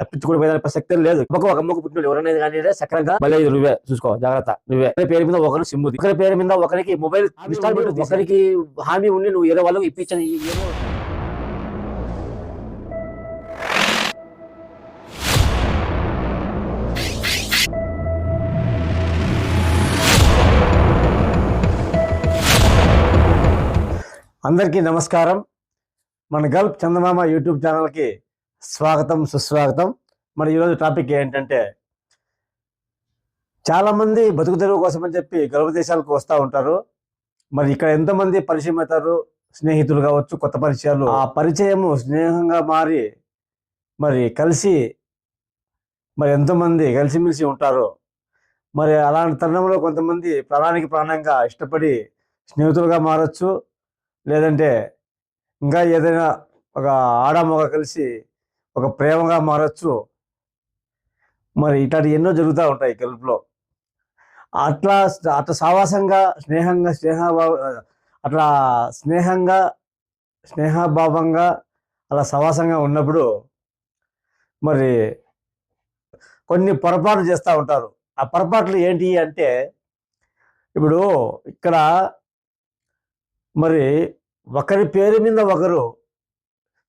తప్పించుకుని పోయిన ప్రసక్తే లేదు. ఒక ఒక అమ్మకు పుట్టిన ఎవరైనా కానీ సక్రంగా మళ్ళీ నువ్వే చూసుకో జాగ్రత్త నువ్వే. ఒకరి పేరు మీద ఒకరు సిమ్ముది. ఒకరి పేరు మీద ఒకరికి మొబైల్ ఇన్స్టాల్మెంట్ ఒకరికి హామీ ఉండి నువ్వు ఏదో వాళ్ళకి ఇప్పించని అందరికీ నమస్కారం. మన గల్ఫ్ చందమామ యూట్యూబ్ ఛానల్కి స్వాగతం సుస్వాగతం. మరి ఈరోజు టాపిక్ ఏంటంటే చాలామంది బతుకు తెరువు కోసం అని చెప్పి గల్ఫ్ దేశాలకు వస్తూ ఉంటారు. మరి ఇక్కడ ఎంతమంది పరిచయం అవుతారు? స్నేహితులు కావచ్చు కొత్త పరిచయాలు. ఆ పరిచయము స్నేహంగా మారి మరి కలిసి మరి ఎంతోమంది కలిసిమెలిసి ఉంటారు మరి అలాంటి తరుణంలో కొంతమంది ప్రాణానికి ప్రాణంగా ఇష్టపడి స్నేహితులుగా మారచ్చు. లేదంటే ఇంకా ఏదైనా ఒక ఆడమొగ కలిసి ఒక ప్రేమగా మారచ్చు. మరి ఇట్లాంటి ఎన్నో జరుగుతూ ఉంటాయి గెలుపులో అట్లా అట్లా సావాసంగా స్నేహంగా స్నేహ అట్లా స్నేహంగా స్నేహభావంగా అలా సవాసంగా ఉన్నప్పుడు మరి కొన్ని పొరపాట్లు చేస్తూ ఉంటారు. ఆ పొరపాట్లు ఏంటి అంటే ఇప్పుడు ఇక్కడ మరి ఒకరి పేరు మీద ఒకరు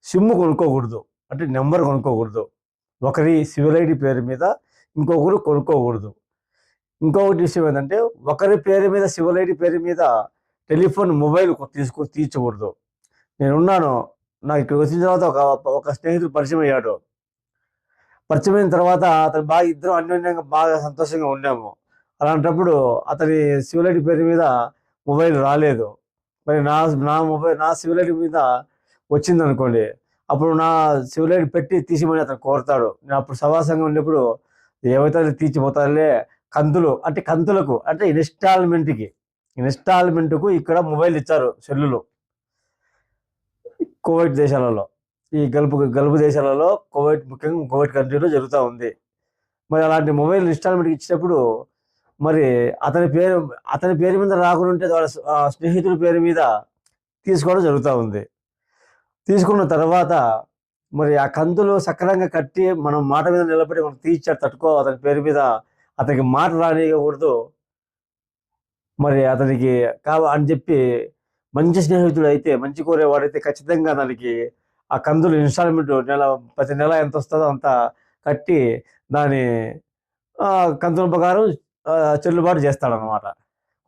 సిమ్ము కొనుక్కోకూడదు. అంటే నెంబర్ కొనుక్కోకూడదు. ఒకరి సివిల్ ఐడి పేరు మీద ఇంకొకరు కొనుక్కోకూడదు. ఇంకొకటి విషయం ఏంటంటే ఒకరి పేరు మీద సివిల్ ఐడి పేరు మీద టెలిఫోన్ మొబైల్ తీసుకో తీర్చకూడదు. నేనున్నాను నాకు ఇక్కడ వచ్చిన తర్వాత ఒక ఒక స్నేహితుడు పరిచయం అయ్యాడు. పరిచయం అయిన తర్వాత అతను బాగా ఇద్దరం అన్యోన్యంగా బాగా సంతోషంగా ఉన్నాము అలాంటప్పుడు అతని సివిల్ ఐడి పేరు మీద మొబైల్ రాలేదు. మరి నా నా మొబైల్ నా సివిల్ ఐడి మీద వచ్చిందనుకోండి అప్పుడు నా సివిల్ పెట్టి తీసిమని అతను కోరుతాడు. నేను అప్పుడు సవాసంగా ఉన్నప్పుడు ఏమైతే తీర్చిపోతారులే కంతులు అంటే కంతులకు అంటే ఇన్స్టాల్మెంట్కి ఇన్స్టాల్మెంట్కు ఇక్కడ మొబైల్ ఇచ్చారు సెల్లులు. కోవిడ్ దేశాలలో ఈ గల్పు గల్పు దేశాలలో కోవిడ్ ముఖ్యంగా కోవిడ్ కంట్రీలో జరుగుతూ ఉంది. మరి అలాంటి మొబైల్ ఇన్స్టాల్మెంట్కి ఇచ్చినప్పుడు మరి అతని పేరు అతని పేరు మీద రాకుండా ఉంటే వాళ్ళ స్నేహితుడి పేరు మీద తీసుకోవడం జరుగుతూ ఉంది. తీసుకున్న తర్వాత మరి ఆ కంతులు సక్రమంగా కట్టి మనం మాట మీద నిలబడి మనం తీర్చాడు తట్టుకో అతని పేరు మీద అతనికి మాట రానియకూడదు. మరి అతనికి కావ అని చెప్పి మంచి స్నేహితుడు అయితే మంచి కోరేవాడైతే ఖచ్చితంగా దానికి ఆ కందులు ఇన్స్టాల్మెంట్ నెల ప్రతి నెల ఎంత వస్తుందో అంత కట్టి దాని కందుల ప్రకారం చెల్లుబాటు చేస్తాడనమాట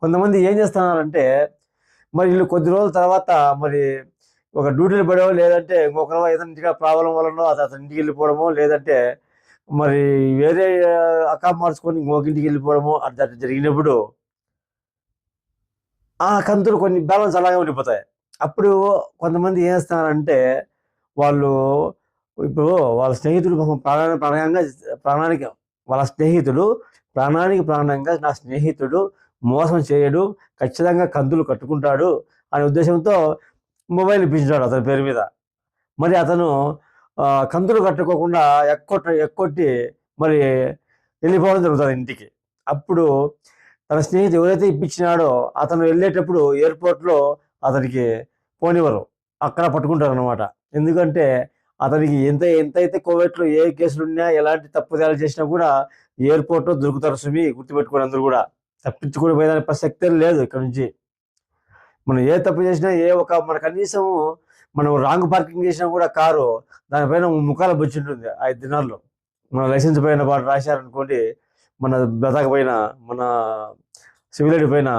కొంతమంది ఏం చేస్తున్నారంటే మరి వీళ్ళు కొద్ది రోజుల తర్వాత మరి ఒక డ్యూటీలు పడేవో లేదంటే ఇంకొకరు ఏదైనా ప్రాబ్లం వలనో అతను ఇంటికి వెళ్ళిపోవడమో లేదంటే మరి వేరే అక్క మార్చుకొని ఇంకొక ఇంటికి వెళ్ళిపోవడమో అట్లా జరిగినప్పుడు ఆ కంతులు కొన్ని బ్యాలెన్స్ అలాగే ఉండిపోతాయి. అప్పుడు కొంతమంది ఏం చేస్తారంటే వాళ్ళు ఇప్పుడు వాళ్ళ స్నేహితులు ప్రాణ ప్రాణంగా ప్రాణానికి వాళ్ళ స్నేహితుడు ప్రాణానికి ప్రాణంగా నా స్నేహితుడు మోసం చేయడు ఖచ్చితంగా కందులు కట్టుకుంటాడు అనే ఉద్దేశంతో మొబైల్ ఇప్పించాడు అతని పేరు మీద. మరి అతను కంతులు కట్టుకోకుండా ఎక్కొట్ట ఎక్కొట్టి మరి వెళ్ళిపోవడం జరుగుతుంది ఇంటికి. అప్పుడు తన స్నేహితుడు ఎవరైతే ఇప్పించినాడో అతను వెళ్ళేటప్పుడు ఎయిర్పోర్ట్లో అతనికి పోనివ్వరు అక్కడ పట్టుకుంటారు అనమాట ఎందుకంటే అతనికి ఎంత ఎంతైతే కోవిడ్లో ఏ కేసులు ఉన్నా ఎలాంటి తప్పుదాలు చేసినా కూడా ఎయిర్పోర్ట్లో దొరుకుతారు సుమి గుర్తుపెట్టుకుని అందరూ కూడా. తప్పించుకుని పోయేదాని ప్రసక్తే లేదు ఇక్కడ నుంచి. మనం ఏ తప్పు చేసినా ఏ ఒక మన కనీసం మనం రాంగ్ పార్కింగ్ చేసినా కూడా కారు దానిపైన ముఖాల బొచ్చి ఉంటుంది ఐదు దినాల్లో. మన లైసెన్స్ పైన వాడు రాశారనుకోండి మన బతక పైన మన సివిల్ ఐడి పైన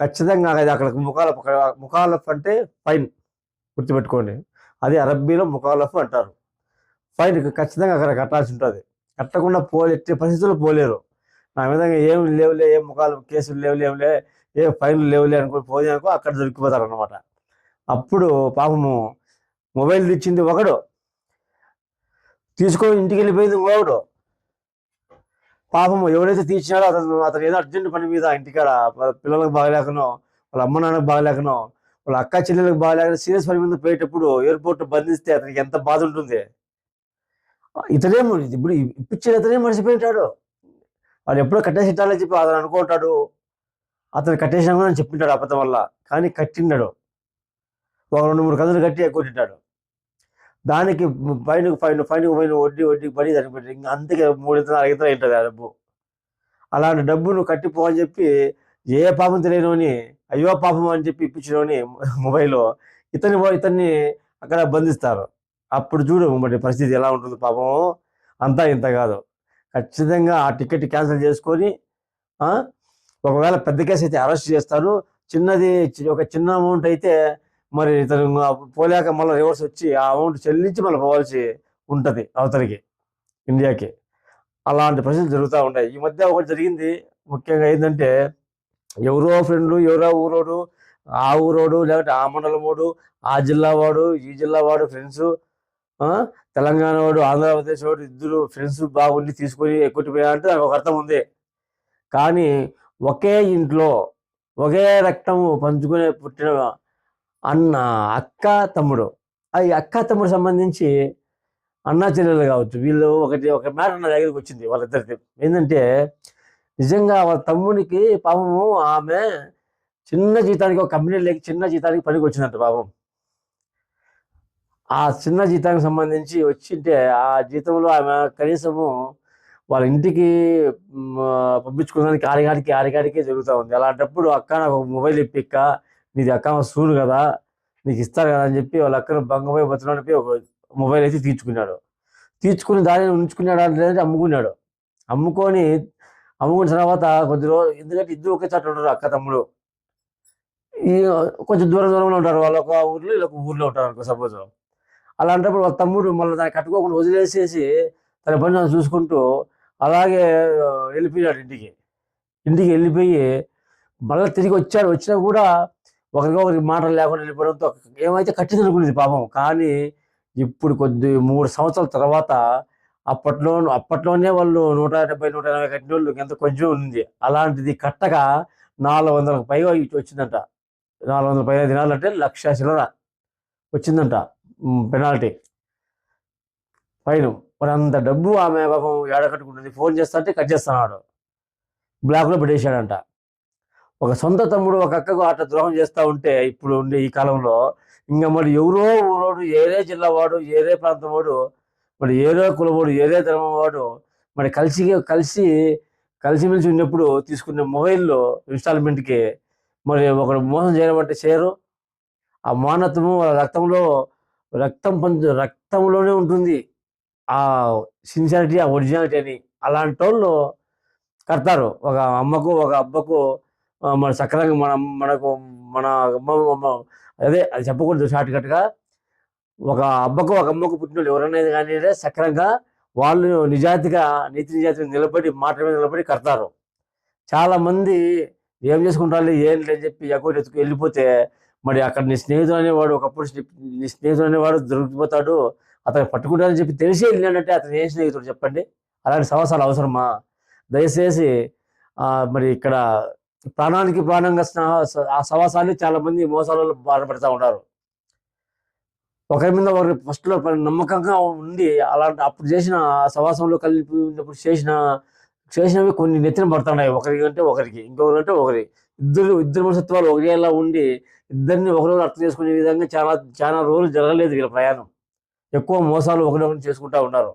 ఖచ్చితంగా అది అక్కడ ముఖాలఫ్ ముఖాలఫ్ అంటే ఫైన్ గుర్తుపెట్టుకోండి. అది అరబ్బీలో ముఖాలఫ్ అంటారు. ఫైన్ ఖచ్చితంగా అక్కడ కట్టాల్సి ఉంటుంది. కట్టకుండా పోలే పరిస్థితుల్లో పోలేరు. నా విధంగా ఏం లేవులే ఏం ముఖాలు కేసులు లేవు లేవులే ఏ ఏ ఫైన్లు లేవులే అనుకో పోయానుకో అనుకో అక్కడ దొరికిపోతారు అనమాట అప్పుడు పాపము మొబైల్ తెచ్చింది ఒకడు. తీసుకొని ఇంటికి వెళ్ళిపోయింది ఇంకొకడు. పాపము ఎవరైతే తీర్చినాడో అతను అతను ఏదో అర్జెంట్ పని మీద ఇంటికాడ వాళ్ళ పిల్లలకు బాగలేకనో వాళ్ళ అమ్మ నాన్నకు బాగలేకనో వాళ్ళ అక్క చెల్లెలకు బాగలేక సీరియస్ పని మీద పోయేటప్పుడు ఎయిర్పోర్ట్ బంధిస్తే అతనికి ఎంత బాధ ఉంటుంది. ఇతనే ఇప్పుడు ఇప్పించిన ఇతనే మర్చిపోయింటాడు వాళ్ళు ఎప్పుడో కట్టేసి ఇట్టాలని చెప్పి అతను అనుకుంటాడు. అతను కట్టేసినా కూడా అని చెప్పింటాడు అబద్ధం వల్ల. కానీ కట్టిండాడు. ఒక రెండు మూడు కథలు కట్టి ఎక్కొట్టింటాడు దానికి పైన పైన పైన పైన వడ్డీ వడ్డీ పడి దానికి పెట్టి ఇంకా అందుకే మూడు ఇంత నాలుగు ఇతర ఉంటుంది ఆ డబ్బు. అలాంటి డబ్బు నువ్వు కట్టిపో అని చెప్పి ఏ పాపం తెలియనోని అయ్యో పాపం అని చెప్పి ఇప్పించినోని మొబైల్లో ఇతని ఇతన్ని అక్కడ బంధిస్తారు. అప్పుడు చూడు మరి పరిస్థితి ఎలా ఉంటుంది పాపం. అంతా ఇంత కాదు. ఖచ్చితంగా ఆ టికెట్ క్యాన్సిల్ చేసుకొని ఒకవేళ పెద్ద కేసు అయితే అరెస్ట్ చేస్తారు. చిన్నది ఒక చిన్న అమౌంట్ అయితే మరి ఇతను పోలేక మళ్ళీ రివర్స్ వచ్చి ఆ అమౌంట్ చెల్లించి మళ్ళీ పోవాల్సి ఉంటుంది అవతలికి ఇండియాకి. అలాంటి ప్రశ్నలు జరుగుతూ ఉంటాయి. ఈ మధ్య ఒకటి జరిగింది. ముఖ్యంగా ఏంటంటే ఎవరో ఫ్రెండ్లు ఎవరో ఊరోడు ఆ ఊరోడు లేకపోతే ఆ మండలమోడు ఆ జిల్లా వాడు ఈ జిల్లా వాడు ఫ్రెండ్స్ తెలంగాణ వాడు ఆంధ్రప్రదేశ్ వాడు ఇద్దరు ఫ్రెండ్స్ బాగుండి తీసుకొని ఎక్కువ అంటే నాకు ఒక అర్థం ఉంది. కానీ ఒకే ఇంట్లో ఒకే రక్తము పంచుకునే పుట్టిన అన్న అక్క తమ్ముడు. ఆ అక్క తమ్ముడు సంబంధించి అన్నా చెల్లెలు కావచ్చు వీళ్ళు ఒకటి ఒక మ్యాటర్ నా దగ్గరికి వచ్చింది వాళ్ళిద్దరికి ఏంటంటే నిజంగా వాళ్ళ తమ్మునికి పాపము ఆమె చిన్న జీతానికి ఒక కంపెనీ లేక చిన్న జీతానికి పనికి వచ్చిందంట పాపం. ఆ చిన్న జీతానికి సంబంధించి వచ్చింటే ఆ జీతంలో ఆమె కనీసము వాళ్ళ ఇంటికి పంపించుకోవడానికి ఆరిగాడికి ఆరిగాడికే జరుగుతూ ఉంది. అలాంటప్పుడు అక్క నాకు ఒక మొబైల్ ఇప్పిక్క నీది అక్క సూడు కదా నీకు ఇస్తారు కదా అని చెప్పి వాళ్ళ అక్కను భంగమై బతడానికి ఒక మొబైల్ అయితే తీర్చుకున్నాడు. తీర్చుకుని దానిని ఉంచుకున్నాడు లేదంటే అమ్ముకున్నాడు. అమ్ముకొని అమ్ముకున్న తర్వాత కొద్ది రోజు ఎందుకంటే ఇద్దరు ఒకే చోట ఉంటారు అక్క తమ్ముడు. ఈ కొంచెం దూరం దూరంలో ఉంటారు. వాళ్ళ ఒక ఊర్లో ఇలా ఒక ఊర్లో ఉంటారు అనుకో సపోజ్. అలాంటప్పుడు వాళ్ళ తమ్ముడు మళ్ళీ దాన్ని కట్టుకోకుండా వదిలేసేసి తన పని చూసుకుంటూ అలాగే వెళ్ళిపోయాడు ఇంటికి. ఇంటికి వెళ్ళిపోయి మళ్ళీ తిరిగి వచ్చాడు. వచ్చినా కూడా ఒకరికొకరికి మాటలు లేకుండా వెళ్ళిపోవడంతో ఏమైతే కట్టిందనుకునేది పాపం. కానీ ఇప్పుడు కొద్ది మూడు సంవత్సరాల తర్వాత అప్పట్లో అప్పట్లోనే వాళ్ళు నూట డెబ్బై నూట ఎనభై కట్టిన వాళ్ళు ఎంత కొంచెం ఉంది. అలాంటిది కట్టక నాలుగు వందలకు పైగా వచ్చిందంట. నాలుగు వందల పైగా దినాలు అంటే లక్ష చిల్లర వచ్చిందంట పెనాల్టీ. ఫైన్. మరి అంత డబ్బు ఆమె పాపం ఏడకట్టుకుంటుంది ఫోన్ చేస్తా అంటే కట్ చేస్తున్నాడు. బ్లాక్లో పెట్టేశాడంట. ఒక సొంత తమ్ముడు ఒక అక్కకు అట్లా ద్రోహం చేస్తూ ఉంటే ఇప్పుడు ఉండే ఈ కాలంలో ఇంకా మరి ఎవరో ఊరోడు ఏరే జిల్లా వాడు ఏరే ప్రాంతం వాడు మరి ఏరే కులవాడు ఏరే ధర్మం వాడు మరి కలిసి కలిసి కలిసిమెలిసి ఉన్నప్పుడు తీసుకునే మొబైల్లో ఇన్స్టాల్మెంట్కి మరి ఒకడు మోసం చేయడం అంటే చేయరు. ఆ మానత్వము రక్తంలో రక్తం పంచు రక్తంలోనే ఉంటుంది. ఆ సిన్సియారిటీ ఆ ఒరిజినాలిటీ అని అలాంటి వాళ్ళు కడతారు. ఒక అమ్మకు ఒక అబ్బకు మన సక్రంగా మన మనకు మన అమ్మ అదే అది చెప్పకూడదు షార్ట్ కట్గా ఒక అబ్బకు ఒక అమ్మకు పుట్టిన వాళ్ళు ఎవరైనా కానీ సక్రంగా వాళ్ళు నిజాయితీగా నీతి నిజాయితీగా నిలబడి మాట మీద నిలబడి కడతారు. చాలామంది ఏం చేసుకుంటారు? ఏం లేదని చెప్పి ఎక్కడ ఎత్తుకు వెళ్ళిపోతే మరి అక్కడ నీ స్నేహితుడు అనేవాడు ఒకప్పుడు నీ స్నేహితుడు అనేవాడు దొరికిపోతాడు. అతను పట్టుకుంటారని చెప్పి తెలిసి వెళ్ళినాడంటే అతను ఏ స్నేహితుడు చెప్పండి? అలాంటి సవాసాలు అవసరమా? దయచేసి ఆ, మరి ఇక్కడ ప్రాణానికి ప్రాణంగా స్నేహ ఆ సవాసాన్ని చాలా మంది మోసాలలో బాధపడుతూ ఉంటారు ఒకరి మీద ఒకరి ఫస్ట్లో నమ్మకంగా ఉండి అలాంటి అప్పుడు చేసిన ఆ సవాసంలో కలిపి ఉన్నప్పుడు చేసిన చేసినవి కొన్ని నెత్తిన పడుతున్నాయి. ఒకరికి అంటే ఒకరికి ఇంకొకరి అంటే ఒకరి. ఇద్దరు ఇద్దరు మనసత్వాలు ఒకేలా ఉండి ఇద్దరిని ఒకరోజు అర్థం చేసుకునే విధంగా చాలా చాలా రోజులు జరగలేదు వీళ్ళ ప్రయాణం. ఎక్కువ మోసాలు ఒకరినొకరు చేసుకుంటూ ఉన్నారు.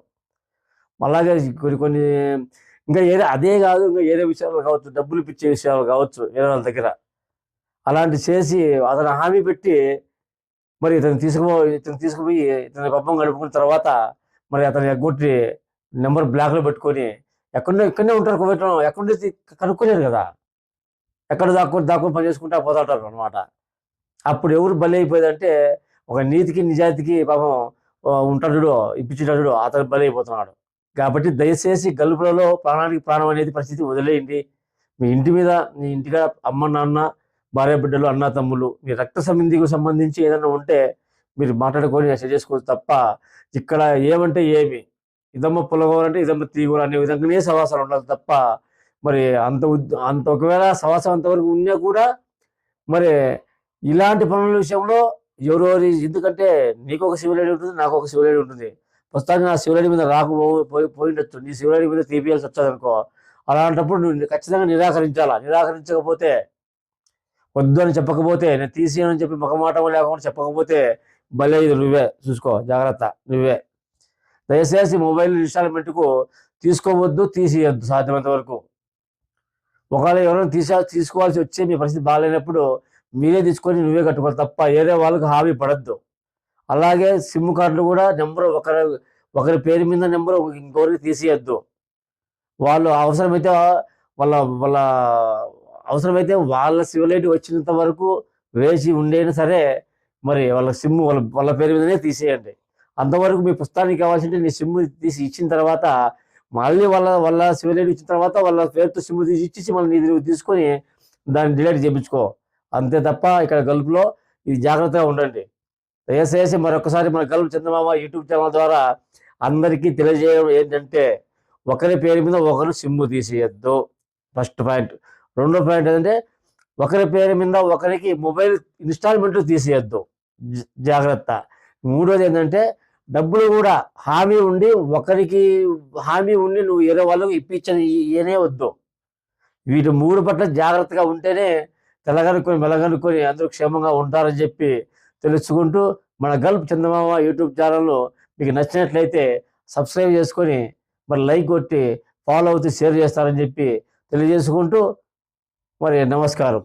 అలాగే కొన్ని కొన్ని ఇంకా ఏరే అదే కాదు ఇంకా ఏరే విషయాలు కావచ్చు డబ్బులు పిచ్చే విషయాలు కావచ్చు వేరే వాళ్ళ దగ్గర. అలాంటి చేసి అతను హామీ పెట్టి మరి ఇతను తీసుకుపో ఇతను తీసుకుపోయి ఇతని పబ్బం గడుపుకున్న తర్వాత మరి అతను ఎగ్గొట్టి నెంబర్ బ్లాక్లో పెట్టుకొని ఎక్కడో ఇక్కడనే ఉంటారు కువైట్లో ఎక్కడ కనుక్కోలేరు కదా. ఎక్కడ దాక్కొని దాక్కుని పని చేసుకుంటా పోతాంటారు అనమాట అప్పుడు ఎవరు బలి అయిపోయిందంటే ఒక నీతికి నిజాయితీకి పాపం ఉంటాడు చూడు, ఇప్పించేటాడు అతను బలైపోతున్నాడు. కాబట్టి దయచేసి గల్పులలో ప్రాణానికి ప్రాణం అనేది పరిస్థితి వదిలేయండి. మీ ఇంటి మీద మీ ఇంటిగా అమ్మ నాన్న భార్య బిడ్డలు అన్న తమ్ములు మీ రక్త సంబంధికి సంబంధించి ఏదైనా ఉంటే మీరు మాట్లాడుకొని సెట్ చేసుకోవచ్చు తప్ప ఇక్కడ ఏమంటే ఏమి? ఇదమ్మ పులగోరంటే ఇదమ్మ తీగోరు అనే విధంగానే సవాసాలు ఉండాలి తప్ప మరి అంత అంత ఒకవేళ సవాసం అంతవరకు ఉన్నా కూడా మరి ఇలాంటి పనుల విషయంలో ఎవరెవరి ఎందుకంటే నీకు ఒక సివిల్ ఉంటుంది నాకు ఒక సివిల్ ఉంటుంది. ప్రస్తుతానికి నా సివిల్ మీద రాకు పో- పోయి పోయిండొచ్చు. నీ సివిల్ మీద తీపియాల్సి వచ్చేది అనుకో అలాంటప్పుడు నువ్వు ఖచ్చితంగా నిరాకరించాలా? నిరాకరించకపోతే వద్దు అని చెప్పకపోతే నేను తీసేయని చెప్పి ముఖమాటం లేకుండా చెప్పకపోతే భలే ఇది నువ్వే. చూసుకో జాగ్రత్త నువ్వే. దయచేసి మొబైల్ ఇన్స్టాల్మెంట్కు తీసుకోవద్దు తీసేయద్దు సాధ్యమైనంత వరకు. ఒకవేళ ఎవరైనా తీసా తీసుకోవాల్సి వచ్చే మీ పరిస్థితి బాగాలేనప్పుడు మీరే తీసుకొని నువ్వే కట్టుకోవాలి తప్ప వేరే వాళ్ళకి హామీ పడద్దు. అలాగే సిమ్ కార్డులు కూడా నెంబర్ ఒకరి ఒకరి పేరు మీద నెంబర్ ఇంకొకరికి తీసేయద్దు. వాళ్ళు అవసరమైతే వాళ్ళ వాళ్ళ అవసరమైతే వాళ్ళ సివిలైట్ వచ్చినంత వరకు వేసి ఉండేనా సరే మరి వాళ్ళ సిమ్ వాళ్ళ వాళ్ళ పేరు మీదనే తీసేయండి. అంతవరకు మీ పుస్తకానికి కావాల్సింటే నీ సిమ్ తీసి ఇచ్చిన తర్వాత మళ్ళీ వాళ్ళ వాళ్ళ సివిలైట్ ఇచ్చిన తర్వాత వాళ్ళ పేరుతో సిమ్ తీసి ఇచ్చి మళ్ళీ తీసుకొని దాన్ని డిలీట్ చేయించుకో. అంతే తప్ప ఇక్కడ గల్ఫ్లో ఇది జాగ్రత్తగా ఉండండి. దయచేసి మరొకసారి మన గల్ఫ్ చందమామ యూట్యూబ్ ఛానల్ ద్వారా అందరికీ తెలియజేయడం ఏంటంటే ఒకరి పేరు మీద ఒకరు సిమ్ము తీసేయద్దు. First point. రెండో పాయింట్ ఏంటంటే ఒకరి పేరు మీద ఒకరికి మొబైల్ ఇన్స్టాల్మెంట్ తీసేయద్దు. జాగ్రత్త. మూడోది ఏంటంటే డబ్బులు కూడా హామీ ఉండి ఒకరికి హామీ ఉండి నువ్వు వేరే వాళ్ళకు ఇప్పించని ఏనే వద్దు. వీటి మూడు పట్ల జాగ్రత్తగా ఉంటేనే తెల్లగనుకొని మెల్లగనుకొని అందరూ క్షేమంగా ఉంటారని చెప్పి తెలుసుకుంటూ మన గల్ప్ చందమామ యూట్యూబ్ ఛానల్ మీకు నచ్చినట్లయితే సబ్స్క్రైబ్ చేసుకొని మరి లైక్ కొట్టి ఫాలో అవుతూ షేర్ చేస్తారని చెప్పి తెలియజేసుకుంటూ మరి నమస్కారం.